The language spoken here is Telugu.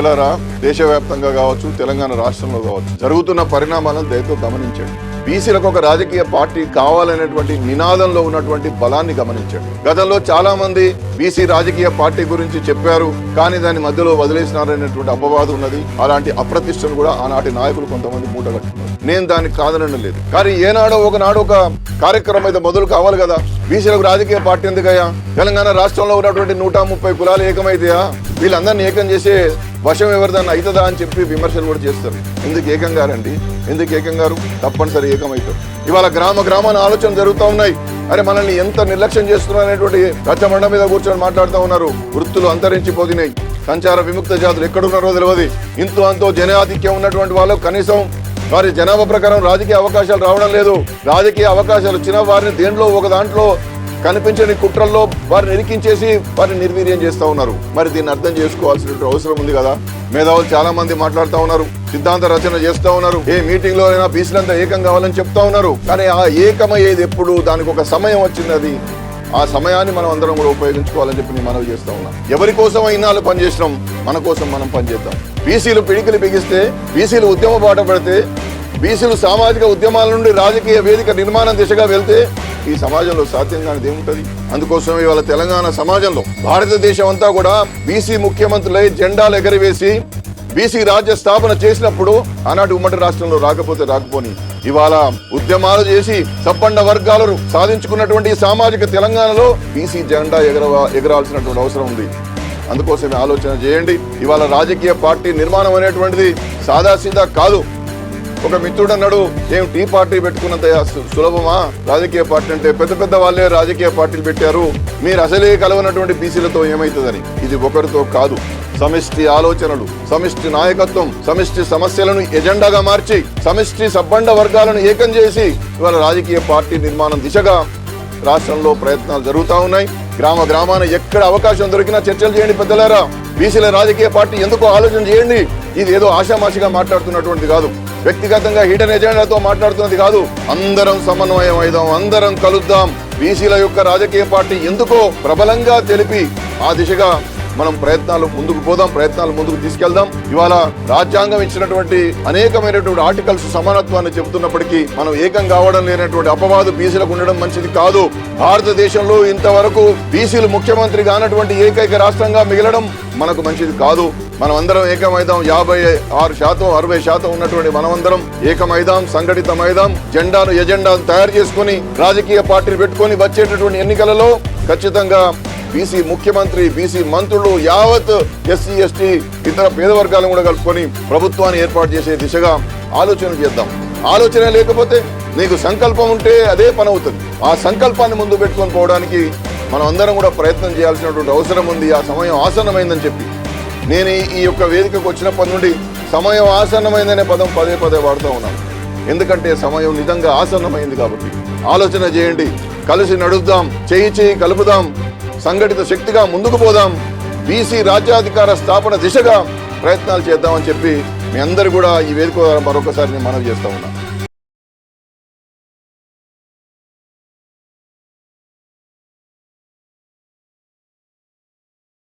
పెద్దలారా దేశవ్యాప్తంగా కావచ్చు తెలంగాణ రాష్ట్రంలో కావచ్చు జరుగుతున్న పరిణామాలను దయతో గమనించండి. బీసీలకు ఒక రాజకీయ పార్టీ కావాలనేటువంటి నినాదంలో ఉన్నటువంటి బలాన్ని గమనించండి. గతంలో చాలా మంది బీసీ రాజకీయ పార్టీ గురించి చెప్పారు కానీ దాని మధ్యలో వదిలేసినారనేటువంటి అపవాదం ఉన్నది. అలాంటి అప్రతిష్టను కూడా ఆనాటి నాయకులు కొంతమంది మూటగట్టున్నారు నేను దానికి కాదనడం లేదు. కానీ ఏనాడో ఒకనాడు ఒక కార్యక్రమం అయితే మొదలు కావాలి కదా. బీసీలకు రాజకీయ పార్టీ ఎందుకయ్యా? తెలంగాణ రాష్ట్రంలో ఉన్నటువంటి నూట ముప్పై కులాలు ఏకమైతేయా? వీళ్ళందరినీ ఏకం చేసే వశం ఎవరిదన్నా అవుతుందా అని చెప్పి విమర్శలు కూడా చేస్తారు. ఎందుకు ఏకం గారండి ఎందుకు ఏకంగారు తప్పనిసరి ఏకమవుతారు ఇవాళ గ్రామ గ్రామాన ఆలోచన జరుగుతూ ఉన్నాయి. అరే మనల్ని ఎంత నిర్లక్ష్యం చేస్తున్నారు అనేటువంటి రచ్చమండ మీద కూర్చొని మాట్లాడుతూ ఉన్నారు. వృత్తులు అంతరించిపోతున్నాయి. సంచార విముక్త జాతులు ఎక్కడున్నారో తెలియదు ఇంతో అంతో జనాధిక్యం ఉన్నటువంటి వాళ్ళు కనీసం వారి జనాభా ప్రకారం రాజకీయ అవకాశాలు రావడం లేదు. రాజకీయ అవకాశాలు వచ్చిన వారిని దేంట్లో ఒక దాంట్లో కనిపించని కుట్రల్లో వారిని ఇరికించేసి వారిని నిర్వీర్యం చేస్తూ ఉన్నారు. మరి దీన్ని అర్థం చేసుకోవాల్సిన అవసరం ఉంది కదా? మేధావులు చాలా మంది మాట్లాడుతూ ఉన్నారు. సిద్ధాంత రచన చేస్తూ ఉన్నారు. ఏ మీటింగ్లో అయినా బీసీలంతా ఏకం కావాలని చెప్తా ఉన్నారు. కానీ ఆ ఏకమయ్యేది ఎప్పుడు దానికి ఒక సమయం వచ్చింది అది. ఆ సమయాన్ని మనం అందరం కూడా ఉపయోగించుకోవాలని చెప్పి నేను మనవి చేస్తా ఉన్నాం. ఎవరి కోసం అయినాలు పనిచేసినాం మన కోసం మనం పనిచేద్దాం. బీసీలు పిడికిలు బిగిస్తే బీసీలు ఉద్యమ బాట పడితే బీసీలు సామాజిక ఉద్యమాల నుండి రాజకీయ వేదిక నిర్మాణం దిశగా వెళ్తే ఈ సమాజంలో సాధ్యం కానిది ఏముంటది? అందుకోసం ఇవాళ తెలంగాణ సమాజంలో భారతదేశం అంతా కూడా బీసీ ముఖ్యమంత్రులై జెండాలు ఎగరవేసి బీసీ రాజ్య స్థాపన చేసినప్పుడు ఆనాటి ఉమ్మడి రాష్ట్రంలో రాకపోతే రాకపోని ఇవాళ ఉద్యమాలు చేసి సబ్బండ వర్గాలను సాధించుకున్నటువంటి సామాజిక తెలంగాణలో బీసీ జెండా ఎగర ఎగరాల్సినటువంటి అవసరం ఉంది. అందుకోసమే ఆలోచన చేయండి. ఇవాళ రాజకీయ పార్టీ నిర్మాణం అనేటువంటిది సాదాసీదా కాదు. ఒక మిత్రుడు అన్నాడు ఏం టీ పార్టీ పెట్టుకున్నంత సులభమా? రాజకీయ పార్టీ అంటే పెద్ద పెద్ద వాళ్ళే రాజకీయ పార్టీలు పెట్టారు. మీరు అసలే కలవనటువంటి బీసీలతో ఏమైతుందని. ఇది ఒకరితో కాదు. సమిష్టి ఆలోచనలు సమిష్టి నాయకత్వం సమిష్టి సమస్యలను ఎజెండాగా మార్చి సమిష్టి సబ్బండ వర్గాలను ఏకం చేసి ఇవాళ రాజకీయ పార్టీ నిర్మాణం దిశగా రాష్ట్రంలో ప్రయత్నాలు జరుగుతూ ఉన్నాయి. గ్రామ గ్రామాన ఎక్కడ అవకాశం దొరికినా చర్చలు చేయండి పెద్దలారా. బీసీల రాజకీయ పార్టీ ఎందుకో ఆలోచన చేయండి. ఇది ఏదో ఆషామాషిగా మాట్లాడుతున్నటువంటి కాదు. వ్యక్తిగతంగా హిడెన్ ఎజెండాతో మాట్లాడుతున్నది కాదు. అందరం సమన్వయం అయిదాం అందరం కలుద్దాం. బీసీల యొక్క రాజకీయ పార్టీ ఎందుకో ప్రబలంగా తెలిపి ఆ దిశగా మనం ప్రయత్నాలు ముందుకు పోదాం ప్రయత్నాలు ముందుకు తీసుకెళ్దాం. ఇవాళ రాజ్యాంగం ఇచ్చినటువంటి అనేకమైనటువంటి ఆర్టికల్స్ సమానత్వాన్ని చెబుతున్నప్పటికీ మనం ఏకం కావడం లేనటువంటి అపవాదు బీసీలకు ఉండడం మంచిది కాదు. భారతదేశంలో ఇంతవరకు బీసీలు ముఖ్యమంత్రి కానటువంటి ఏకైక రాష్ట్రంగా మిగలడం మనకు మంచిది కాదు. మనం అందరం ఏకమైదాం. యాభై ఆరు శాతం అరవై శాతం ఉన్నటువంటి మనమందరం ఏకమైదాం సంఘటితమైదాం జెండాను ఎజెండాను తయారు చేసుకొని రాజకీయ పార్టీలు పెట్టుకొని వచ్చేటటువంటి ఎన్నికలలో ఖచ్చితంగా బీసీ ముఖ్యమంత్రి బీసీ మంత్రులు యావత్ ఎస్సీ ఎస్టీ ఇతర పేద వర్గాలను కూడా కలుపుకొని ప్రభుత్వాన్ని ఏర్పాటు చేసే దిశగా ఆలోచన చేద్దాం. ఆలోచన లేకపోతే నీకు సంకల్పం ఉంటే అదే పని అవుతుంది. ఆ సంకల్పాన్ని ముందు పెట్టుకొని పోవడానికి మనం అందరం కూడా ప్రయత్నం చేయాల్సినటువంటి అవసరం ఉంది. ఆ సమయం ఆసన్నమైందని చెప్పి నేను ఈ- యొక్క వేదికకు వచ్చినప్పటి నుండి సమయం ఆసన్నమైందనే పదం పదే పదే వాడుతూ ఉన్నాను. ఎందుకంటే సమయం నిజంగా ఆసన్నమైంది కాబట్టి. ఆలోచన చేయండి. కలిసి నడుద్దాం. చేయి చేయి కలుపుదాం. సంఘటిత శక్తిగా ముందుకు పోదాం. బీసీ రాజ్యాధికార స్థాపన దిశగా ప్రయత్నాలు చేద్దామని చెప్పి మీ అందరు కూడా ఈ వేదిక ద్వారా మరొకసారి నేను మనవి చేస్తా ఉన్నాను.